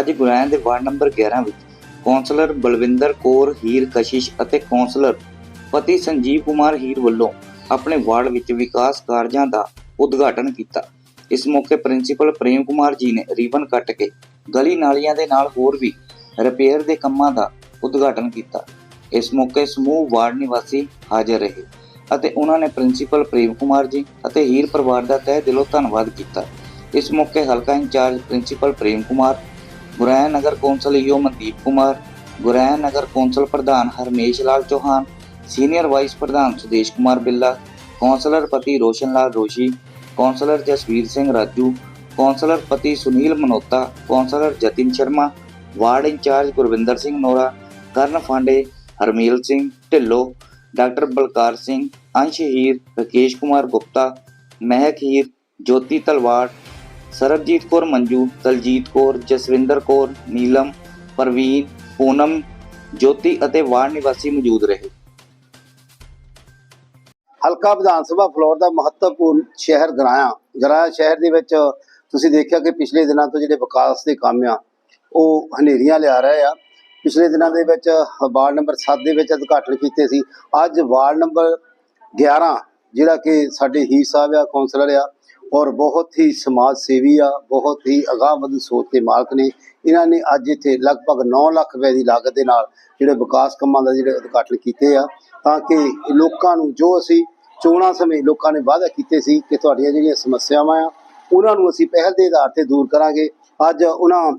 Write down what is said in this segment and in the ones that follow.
ਅੱਜ ਗੁਰਾਇਆ ਦੇ ward number 11 ਵਿੱਚ ਕੌਂਸਲਰ ਬਲਵਿੰਦਰ ਕੌਰ ਹੀਰ ਕਸ਼ਿਸ਼ ਅਤੇ ਕੌਂਸਲਰ ਪਤੀ ਸੰਜੀਵ ਕੁਮਾਰ ਹੀਰ ਵੱਲੋਂ ਆਪਣੇ ਵਾਰਡ ਵਿੱਚ ਵਿਕਾਸ ਕਾਰਜਾਂ ਦਾ ਉਦਘਾਟਨ ਕੀਤਾ। ਇਸ ਮੌਕੇ ਪ੍ਰਿੰਸੀਪਲ ਪ੍ਰੇਮ ਕੁਮਾਰ ਜੀ ਨੇ ਰੀਬਨ ਕੱਟ ਕੇ ਗਲੀ ਨਾਲੀਆਂ ਦੇ ਨਾਲ ਹੋਰ ਵੀ ਰਿਪੇਅਰ ਦੇ ਕੰਮਾਂ ਦਾ ਉਦਘਾਟਨ ਕੀਤਾ। ਇਸ ਮੌਕੇ ਸਮੂਹ ਵਾਰਡ ਨਿਵਾਸੀ ਹਾਜ਼ਰ ਰਹੇ ਅਤੇ ਉਹਨਾਂ ਨੇ ਪ੍ਰਿੰਸੀਪਲ ਪ੍ਰੇਮ ਕੁਮਾਰ ਜੀ ਅਤੇ ਹੀਰ ਪਰਿਵਾਰ ਦਾ ਤਹਿ ਦਿਲੋਂ ਧੰਨਵਾਦ ਕੀਤਾ। ਇਸ ਮੌਕੇ ਹਲਕਾ in charge principal Prem Kumar Gurain Nagar council EO Mandeep Kumar Gurain ਨਗਰ ਕੌਂਸਲ ਪ੍ਰਧਾਨ ਹਰਮੇਸ਼ ਲਾਲ ਚੌਹਾਨ, ਸੀਨੀਅਰ ਵਾਈਸ ਪ੍ਰਧਾਨ ਸੁਦੇਸ਼ ਕੁਮਾਰ ਬਿੱਲਾ, ਕੌਂਸਲਰ ਪਤੀ ਰੋਸ਼ਨ ਲਾਲ ਰੋਸ਼ੀ, ਕੌਂਸਲਰ ਜਸਵੀਰ ਸਿੰਘ ਰਾਜੂ, ਕੌਂਸਲਰ ਪਤੀ Sunil Manota, councillor Jatin Sharma, ward incharge Gurvinder Singh Nora, Karan Phande, Harmel Singh Dhillon, doctor Balkar Singh, Ansh Heer, Rakesh Kumar Gupta, ਮਹਿਕ ਹੀਰ, ਜੋਤੀ ਤਲਵਾੜ ਸਰਬਜੀਤ ਕੌਰ ਮੰਜੂ, ਦਲਜੀਤ ਕੌਰ, ਜਸਵਿੰਦਰ ਕੌਰ, ਨੀਲਮ, ਪ੍ਰਵੀਨ, ਪੂਨਮ, ਜੋਤੀ ਅਤੇ ward ਨਿਵਾਸੀ ਮੌਜੂਦ ਰਹੇ। ਹਲਕਾ ਵਿਧਾਨ ਸਭਾ ਫਲੋਰ ਦਾ ਮਹੱਤਵਪੂਰਨ ਸ਼ਹਿਰ ਗਰਾਇਆ। ਗਰਾਇਆ ਸ਼ਹਿਰ ਦੇ ਵਿੱਚ ਤੁਸੀਂ ਦੇਖਿਆ ਕਿ ਪਿਛਲੇ ਦਿਨਾਂ ਤੋਂ ਜਿਹੜੇ ਵਿਕਾਸ ਦੇ ਕੰਮ ਆ, ਉਹ ਹਨੇਰੀਆਂ ਲਿਆ ਰਹੇ ਆ। ਪਿਛਲੇ ਦਿਨਾਂ ਦੇ ਵਿੱਚ ਵਾਰਡ ਨੰਬਰ 7 ਦੇ ਵਿੱਚ ਉਦਘਾਟਨ ਕੀਤੇ ਸੀ। ਅੱਜ ਵਾਰਡ ਨੰਬਰ 11 ਜਿਹੜਾ ਕਿ ਸਾਡੇ ਹੀਰ ਸਾਹਿਬ ਆ, ਕੌਂਸਲਰ ਆ ਔਰ ਬਹੁਤ ਹੀ ਸਮਾਜ ਸੇਵੀ ਆ, ਬਹੁਤ ਹੀ ਅਗਾਂਹਵਧੂ ਸੋਚ ਦੇ ਮਾਲਕ ਨੇ। ਇਹਨਾਂ ਨੇ ਅੱਜ ਇੱਥੇ ਲਗਭਗ 9 ਲੱਖ ਰੁਪਏ ਦੀ ਲਾਗਤ ਦੇ ਨਾਲ ਜਿਹੜੇ ਵਿਕਾਸ ਕੰਮਾਂ ਦਾ ਜਿਹੜੇ ਉਦਘਾਟਨ ਕੀਤੇ ਆ, ਤਾਂ ਕਿ ਲੋਕਾਂ ਨੂੰ ਜੋ ਅਸੀਂ ਚੋਣਾਂ ਸਮੇਂ ਲੋਕਾਂ ਨੇ ਵਾਅਦਾ ਕੀਤੇ ਸੀ ਕਿ ਤੁਹਾਡੀਆਂ ਜਿਹੜੀਆਂ ਸਮੱਸਿਆਵਾਂ ਆ, ਉਹਨਾਂ ਨੂੰ ਅਸੀਂ ਪਹਿਲ ਦੇ ਆਧਾਰ ਤੇ ਦੂਰ ਕਰਾਂਗੇ। ਅੱਜ ਉਹਨਾਂ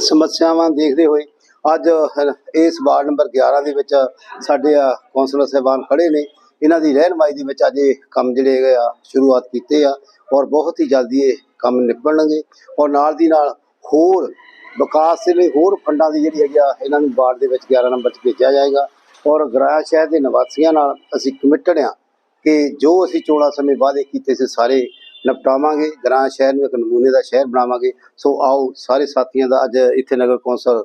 ਸਮੱਸਿਆਵਾਂ ਦੇਖਦੇ ਹੋਏ ਅੱਜ ਇਸ ਵਾਰਡ ਨੰਬਰ 11 ਦੇ ਵਿੱਚ ਸਾਡੇ ਆ ਕੌਂਸਲਰ ਸਾਹਿਬਾਨ ਖੜੇ ਨੇ। ਇਹਨਾਂ ਦੀ ਰਹਿਨਮਾਈ ਦੇ ਵਿੱਚ ਅੱਜ ਇਹ ਕੰਮ ਜਿਹੜੇ ਹੈਗੇ ਆ, ਸ਼ੁਰੂਆਤ ਕੀਤੇ ਆ ਔਰ ਬਹੁਤ ਹੀ ਜਲਦੀ ਇਹ ਕੰਮ ਨਿਪਟਣਗੇ ਔਰ ਨਾਲ ਦੀ ਨਾਲ ਹੋਰ ਵਿਕਾਸ ਦੇ ਲਈ ਹੋਰ ਫੰਡਾਂ ਦੀ ਜਿਹੜੀ ਹੈਗੀ ਆ, ਇਹਨਾਂ ਨੂੰ ਵਾਰਡ ਦੇ ਵਿੱਚ 11 ਨੰਬਰ 'ਚ ਭੇਜਿਆ ਜਾਏਗਾ ਔਰ ਗਰਾਇਆ ਸ਼ਹਿਰ ਦੇ ਨਿਵਾਸੀਆਂ ਨਾਲ ਅਸੀਂ ਕਮਿਟਡ ਆ ਕਿ ਜੋ ਅਸੀਂ ਚੋਣਾਂ ਸਮੇਂ ਵਾਅਦੇ ਕੀਤੇ ਸੀ ਸਾਰੇ ਨਿਪਟਾਵਾਂਗੇ ਗ੍ਰਾਮ ਸ਼ਹਿਰ ਨੂੰ ਇੱਕ ਨਮੂਨੇ ਦਾ ਸ਼ਹਿਰ ਬਣਾਵਾਂਗੇ। ਸੋ ਆਓ ਸਾਰੇ ਸਾਥੀਆਂ ਦਾ ਅੱਜ ਇੱਥੇ ਨਗਰ ਕੌਂਸਲ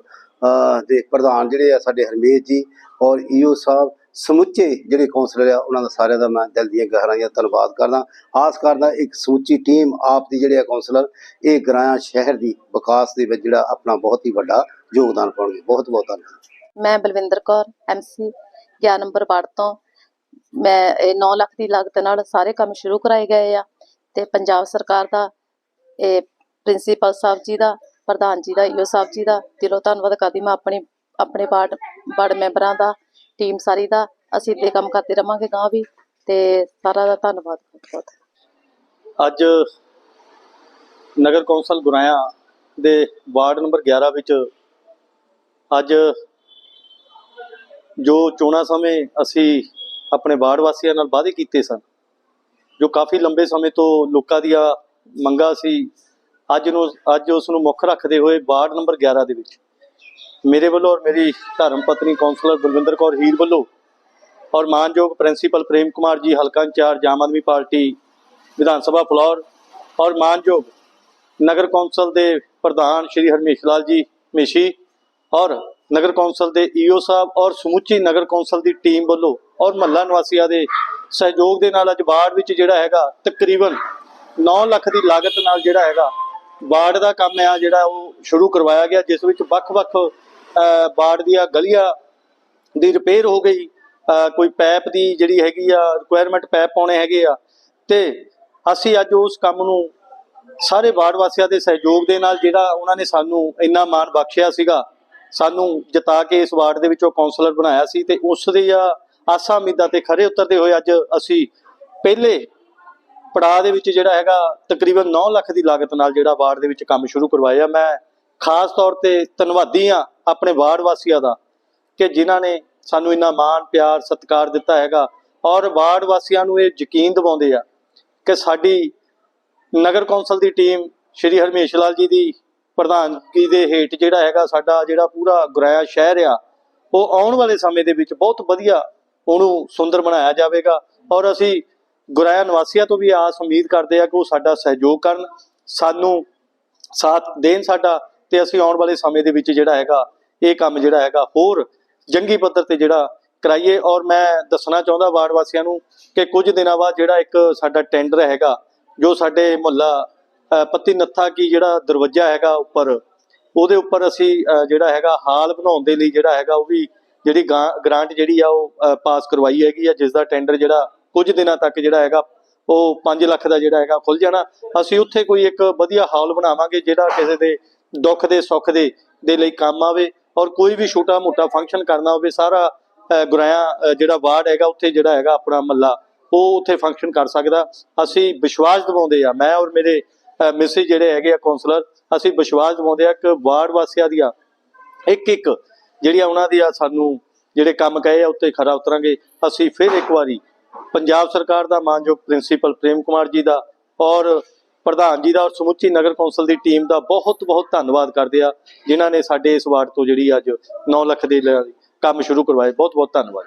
ਦੇ ਪ੍ਰਧਾਨ ਜਿਹੜੇ ਆ ਸਾਡੇ ਹਰਮੇਸ਼ ਜੀ ਔਰ ਈਓ ਸਾਹਿਬ ਸਮੁੱਚੇ ਜਿਹੜੇ ਕੌਂਸਲਰ ਆ, ਉਹਨਾਂ ਦਾ ਸਾਰਿਆਂ ਦਾ ਮੈਂ ਦਿਲ ਦੀਆਂ ਗਹਿਰਾਈਆਂ ਧੰਨਵਾਦ ਕਰਦਾ। ਆਸ ਕਰਦਾ ਇੱਕ ਸਮੁੱਚੀ ਟੀਮ ਆਪ ਦੀ ਜਿਹੜੇ ਆ ਕੌਂਸਲਰ ਇਹ ਗ੍ਰਾਮ ਸ਼ਹਿਰ ਦੀ ਵਿਕਾਸ ਦੇ ਵਿੱਚ ਜਿਹੜਾ ਆਪਣਾ ਬਹੁਤ ਹੀ ਵੱਡਾ ਯੋਗਦਾਨ ਪਾਉਣਗੇ। ਬਹੁਤ ਬਹੁਤ ਧੰਨਵਾਦ। ਮੈਂ Balwinder Kaur MC 11 number ward ਤੋਂ। ਮੈਂ ਇਹ 9 ਲੱਖ ਦੀ ਲਾਗਤ ਨਾਲ ਸਾਰੇ ਕੰਮ ਸ਼ੁਰੂ ਕਰਾਏ ਗਏ ਆ ਤੇ ਪੰਜਾਬ ਸਰਕਾਰ ਦਾ, ਇਹ ਪ੍ਰਿੰਸੀਪਲ ਸਾਹਿਬ ਜੀ ਦਾ, ਪ੍ਰਧਾਨ ਜੀ ਦਾ, ਈਓ ਸਾਹਿਬ ਜੀ ਦਾ ਦਿਲੋਂ ਧੰਨਵਾਦ ਕਰਦੀ। ਮੈਂ ਆਪਣੀ, ਆਪਣੇ ਵਾਰਡ ਵਾਰਡ ਮੈਂਬਰਾਂ ਦਾ ਟੀਮ ਸਾਰੀ ਦਾ ਅਸੀਂ ਤੇ ਕੰਮ ਕਰਦੇ ਰਵਾਂਗੇ ਗਾਂ ਵੀ ਤੇ ਸਾਰਾ ਦਾ ਧੰਨਵਾਦ, ਬਹੁਤ ਬਹੁਤ। ਅੱਜ ਨਗਰ ਕੌਂਸਲ ਗੁਰਾਇਆ ਦੇ ਵਾਰਡ ਨੰਬਰ 11 ਵਿੱਚ ਅੱਜ ਜੋ ਚੋਣਾਂ ਸਮੇਂ ਅਸੀਂ ਆਪਣੇ ਵਾਰਡ ਵਾਸੀਆਂ ਨਾਲ ਵਾਅਦੇ ਕੀਤੇ ਸਨ, ਜੋ ਕਾਫੀ ਲੰਬੇ ਸਮੇਂ ਤੋਂ ਲੋਕਾਂ ਦੀਆਂ ਮੰਗਾਂ ਸੀ, ਅੱਜ ਨੂੰ, ਅੱਜ ਉਸ ਨੂੰ ਮੁੱਖ ਰੱਖਦੇ ਹੋਏ ਵਾਰਡ ਨੰਬਰ 11 ਦੇ ਵਿੱਚ ਮੇਰੇ ਵੱਲੋਂ ਔਰ ਮੇਰੀ ਧਰਮ ਪਤਨੀ ਕਾਉਂਸਲਰ ਬਲਵਿੰਦਰ ਕੌਰ ਹੀਰ ਵੱਲੋਂ ਔਰ ਮਾਨਯੋਗ ਪ੍ਰਿੰਸੀਪਲ ਪ੍ਰੇਮ ਕੁਮਾਰ ਜੀ, ਹਲਕਾ incharge, Aam Aadmi party, Vidhan Sabha floor ਔਰ ਮਾਨਯੋਗ ਨਗਰ ਕੌਂਸਲ ਦੇ ਪ੍ਰਧਾਨ ਸ਼੍ਰੀ ਹਰਮੇਸ਼ ਲਾਲ ਜੀ ਮੇਸ਼ੀ ਔਰ ਨਗਰ ਕੌਂਸਲ ਦੇ ਈਓ ਸਾਹਿਬ ਔਰ ਸਮੁੱਚੀ ਨਗਰ ਕੌਂਸਲ ਦੀ ਟੀਮ ਵੱਲੋਂ ਔਰ ਮਹੱਲਾ ਨਿਵਾਸੀਆਂ ਦੇ ਸਹਿਯੋਗ ਦੇ ਨਾਲ ਅੱਜ ਵਾਰਡ ਵਿੱਚ ਜਿਹੜਾ ਹੈਗਾ ਤਕਰੀਬਨ 9 ਲੱਖ ਦੀ ਲਾਗਤ ਨਾਲ ਜਿਹੜਾ ਹੈਗਾ ਵਾਰਡ ਦਾ ਕੰਮ ਆ ਜਿਹੜਾ ਉਹ ਸ਼ੁਰੂ ਕਰਵਾਇਆ ਗਿਆ, ਜਿਸ ਵਿੱਚ ਵੱਖ-ਵੱਖ ਅਹ, ਵਾਰਡ ਦੀਆਂ ਗਲੀਆਂ ਦੀ ਰਿਪੇਅਰ ਹੋ ਗਈ। ਕੋਈ ਪੈਪ ਦੀ ਜਿਹੜੀ ਹੈਗੀ ਆ ਰਿਕੁਆਇਰਮੈਂਟ ਪੈਪ ਪਾਉਣੇ ਹੈਗੇ ਆ। ਤੇ ਅਸੀਂ ਅੱਜ ਉਸ ਕੰਮ ਨੂੰ ਸਾਰੇ ਵਾਰਡ ਵਾਸੀਆਂ ਦੇ ਸਹਿਯੋਗ ਦੇ ਨਾਲ ਜਿਹੜਾ ਉਹਨਾਂ ਨੇ ਸਾਨੂੰ ਇੰਨਾ ਮਾਣ ਬਖਸ਼ਿਆ ਸੀਗਾ ਸਾਨੂੰ ਜਿਤਾ ਕੇ ਇਸ ਵਾਰਡ ਦੇ ਵਿੱਚੋਂ ਕਾਉਂਸਲਰ ਬਣਾਇਆ ਸੀ ਤੇ ਉਸ ਦੀ ਆਸਾਂ ਉਮੀਦਾਂ ਤੇ ਖਰੇ ਉਤਰਦੇ ਹੋਏ ਅੱਜ ਅਸੀਂ ਪਹਿਲੇ ਪੜਾਅ ਦੇ ਵਿੱਚ ਜਿਹੜਾ ਹੈਗਾ ਤਕਰੀਬਨ 9 ਲੱਖ ਦੀ ਲਾਗਤ ਨਾਲ ਜਿਹੜਾ ਵਾਰਡ ਦੇ ਵਿੱਚ ਕੰਮ ਸ਼ੁਰੂ ਕਰਵਾਇਆ। ਮੈਂ ਖਾਸ ਤੌਰ ਤੇ ਧੰਨਵਾਦੀ ਆ ਆਪਣੇ ਵਾਰਡ ਵਾਸੀਆਂ ਦਾ ਕਿ ਜਿਨ੍ਹਾਂ ਨੇ ਸਾਨੂੰ ਇੰਨਾ ਮਾਣ, ਪਿਆਰ, ਸਤਿਕਾਰ ਦਿੱਤਾ ਹੈਗਾ ਔਰ ਵਾਰਡ ਵਾਸੀਆਂ ਨੂੰ ਇਹ ਯਕੀਨ ਦਿਵਾਉਂਦੇ ਆ ਕਿ ਸਾਡੀ ਨਗਰ ਕੌਂਸਲ ਦੀ ਟੀਮ ਸ਼੍ਰੀ ਹਰਮੇਸ਼ ਲਾਲ ਜੀ ਦੀ ਪ੍ਰਧਾਨਗੀ ਦੇ ਹੇਠ ਜਿਹੜਾ ਹੈਗਾ ਸਾਡਾ ਜਿਹੜਾ ਪੂਰਾ ਗੁਰਾਇਆ ਸ਼ਹਿਰ ਆ, ਉਹ ਆਉਣ ਵਾਲੇ ਸਮੇਂ ਦੇ ਵਿੱਚ ਬਹੁਤ ਵਧੀਆ ਉਹਨੂੰ ਸੁੰਦਰ ਬਣਾਇਆ ਜਾਵੇਗਾ ਔਰ ਅਸੀਂ ਗੁਰਾਇਆ ਨਿਵਾਸੀਆਂ ਤੋਂ ਵੀ ਆਸ ਉਮੀਦ ਕਰਦੇ ਆ ਕਿ ਉਹ ਸਾਡਾ ਸਹਿਯੋਗ ਕਰਨ, ਸਾਨੂੰ ਸਾਥ ਦੇਣ ਸਾਡਾ ਤੇ ਅਸੀਂ ਆਉਣ ਵਾਲੇ ਸਮੇਂ ਦੇ ਵਿੱਚ ਜਿਹੜਾ ਹੈਗਾ, ਇਹ ਕੰਮ ਜਿਹੜਾ ਹੈਗਾ, ਹੋਰ ਜੰਗੀ ਪੱਧਰ ਤੇ ਜਿਹੜਾ ਕਰਾਈਏ। ਔਰ ਮੈਂ ਦੱਸਣਾ ਚਾਹੁੰਦਾ ਵਾਰਡ ਵਾਸੀਆਂ ਨੂੰ ਕਿ ਕੁਝ ਦਿਨਾਂ ਬਾਅਦ ਜਿਹੜਾ ਇੱਕ ਸਾਡਾ ਟੈਂਡਰ ਹੈਗਾ, ਜੋ ਸਾਡੇ ਮੁਹੱਲਾ ਪੱਤੀ ਨੱਥਾ ਕੀ ਜਿਹੜਾ ਦਰਵਾਜ਼ਾ ਹੈਗਾ ਉੱਪਰ, ਉਹਦੇ ਉੱਪਰ ਅਸੀਂ ਜਿਹੜਾ ਹੈਗਾ ਹਾਲ ਬਣਾਉਣ ਦੇ ਲਈ ਜਿਹੜਾ ਹੈਗਾ ਉਹ ਵੀ ਜਿਹੜੀ ਗਾਂ- ਗ੍ਰਾਂਟ ਜਿਹੜੀ ਆ ਉਹ ਪਾਸ ਕਰਵਾਈ ਹੈਗੀ ਆ ਜਿਸ ਦਾ ਟੈਂਡਰ ਜਿਹੜਾ ਕੁਝ ਦਿਨਾਂ ਤੱਕ ਜਿਹੜਾ ਹੈਗਾ ਉਹ 5 ਲੱਖ ਦਾ ਜਿਹੜਾ ਹੈਗਾ ਖੁੱਲ ਜਾਣਾ। ਅਸੀਂ ਉੱਥੇ ਕੋਈ ਇੱਕ ਵਧੀਆ ਹਾਲ ਬਣਾਵਾਂਗੇ ਜਿਹੜਾ ਕਿਸੇ ਦੇ ਦੁੱਖ ਦੇ ਸੁੱਖ ਦੇ ਦੇ ਲਈ ਕੰਮ ਆਵੇ ਔਰ ਕੋਈ ਵੀ ਛੋਟਾ ਮੋਟਾ ਫੰਕਸ਼ਨ ਕਰਨਾ ਹੋਵੇ ਸਾਰਾ ਅ, ਗੁਰਾਇਆ ਜਿਹੜਾ ਵਾਰਡ ਹੈਗਾ ਉੱਥੇ ਜਿਹੜਾ ਹੈਗਾ ਆਪਣਾ ਮੱਲਾ ਉਹ ਉੱਥੇ ਫੰਕਸ਼ਨ ਕਰ ਸਕਦਾ। ਅਸੀਂ ਵਿਸ਼ਵਾਸ ਦਿਵਾਉਂਦੇ ਆ ਮੈਂ ਔਰ ਮੇਰੇ ਮਿਸਿਸ ਜਿਹੜੇ ਹੈਗੇ ਆ ਕਾਉਂਸਲਰ ਅਸੀਂ ਵਿਸ਼ਵਾਸ ਦਿਵਾਉਂਦੇ ਆ ਕਿ ਵਾਰਡ ਵਾਸੀਆਂ ਦੀਆਂ ਇੱਕ ਇੱਕ ਜਿਹੜੀਆਂ ਉਹਨਾਂ ਦੀਆਂ ਸਾਨੂੰ ਜਿਹੜੇ ਕੰਮ ਕਹੇ ਆ ਉੱਤੇ ਖਰਾ ਉਤਰਾਂਗੇ। ਅਸੀਂ ਫਿਰ ਇੱਕ ਵਾਰੀ ਪੰਜਾਬ ਸਰਕਾਰ ਦਾ ਮਾਨਯੋਗ ਪ੍ਰਿੰਸੀਪਲ ਪ੍ਰੇਮ ਕੁਮਾਰ ਜੀ ਦਾ ਔਰ ਪ੍ਰਧਾਨ ਜੀ ਦਾ ਔਰ ਸਮੁੱਚੀ ਨਗਰ ਕੌਂਸਲ ਦੀ ਟੀਮ ਦਾ ਬਹੁਤ ਬਹੁਤ ਧੰਨਵਾਦ ਕਰਦੇ ਆ, ਜਿਨ੍ਹਾਂ ਨੇ ਸਾਡੇ ਇਸ ਵਾਰਡ ਤੋਂ ਜਿਹੜੀ ਅੱਜ 9 ਲੱਖ ਦੇ ਕੰਮ ਸ਼ੁਰੂ ਕਰਵਾਏ। ਬਹੁਤ ਬਹੁਤ ਧੰਨਵਾਦ।